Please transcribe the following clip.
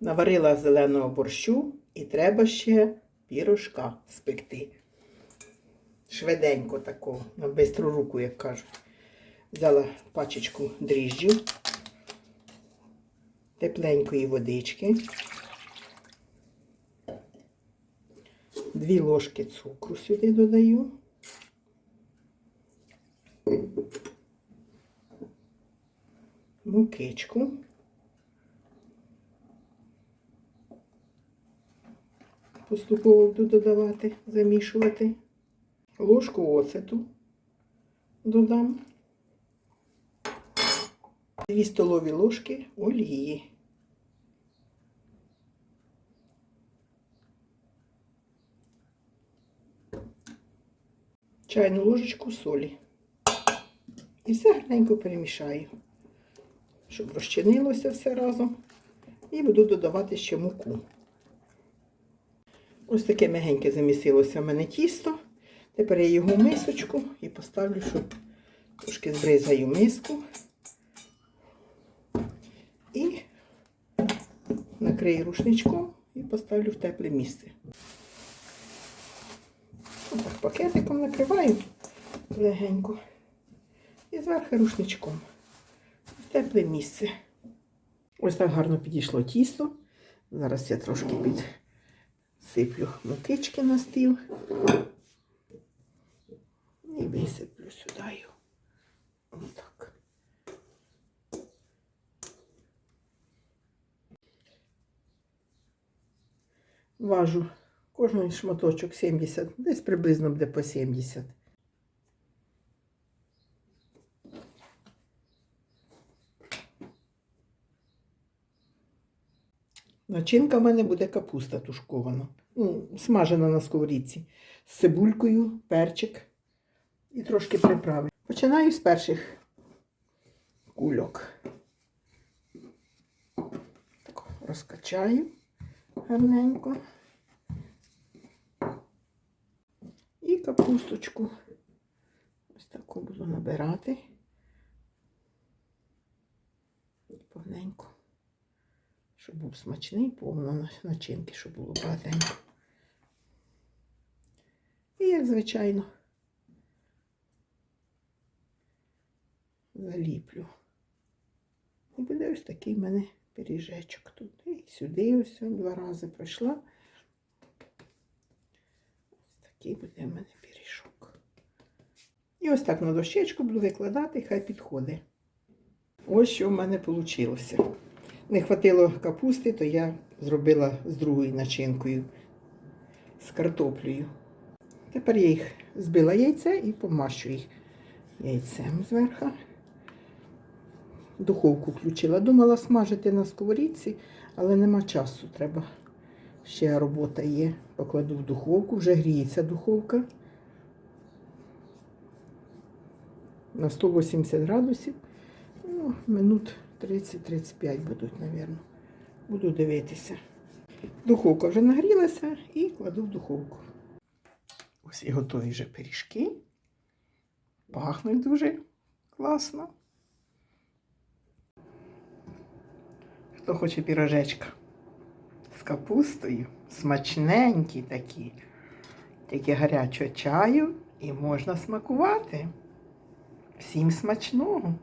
Наварила зеленого борщу і треба ще пірожка спекти. Швиденько такого, на бистру руку, як кажуть. Взяла пачечку дріжджів, тепленької водички, дві ложки цукру сюди додаю. Мукичку. Поступово буду додавати, замішувати. Ложку оцету додам. Дві столові ложки олії. Чайну ложечку солі. І все гарненько перемішаю, щоб розчинилося все разом. І буду додавати ще муку. Ось таке мягеньке замісилося в мене тісто. Тепер я його в мисочку і поставлю, щоб трошки збризаю миску. І накрию рушничком і поставлю в тепле місце. Отак пакетиком накриваю легенько. І зверху рушничком. В тепле місце. Ось так гарно підійшло тісто. Зараз я трошки підсиплю мукички на стіл. І висиплю сюди. Отак. Важу кожний шматочок 70, десь приблизно буде по 70. Начинка в мене буде капуста тушкована. Ну, смажена на сковорідці. З цибулькою, перчик і трошки приправи. Починаю з перших кульок. Так, розкачаю гарненько. І капусточку. Ось таку буду набирати. Повненько. Щоб був смачний, повно начинки, щоб було багатенько. І як звичайно. заліплю. І буде ось такий в мене пиріжечок тут. І сюди ось два рази пройшла. Ось такий буде в мене пиріжок. І ось так на дощечку буду викладати, хай підходить. Ось що в мене вийшло. Не хватило капусти, то я зробила з другою начинкою, з картоплею. Тепер я їх збила яйце і помащу їх яйцем зверху. Духовку включила. Думала смажити на сковорідці, але нема часу. Треба. Ще робота є. Покладу в духовку, вже гріється духовка. На 180 градусів. Ну, минут 30-35 будуть, мабуть. Буду дивитися. Духовка вже нагрілася і кладу в духовку. Ось і готові вже пиріжки. Пахнуть дуже класно. Хто хоче пірожечка з капустою, смачненькі такі, тільки гарячого чаю і можна смакувати. Всім смачного!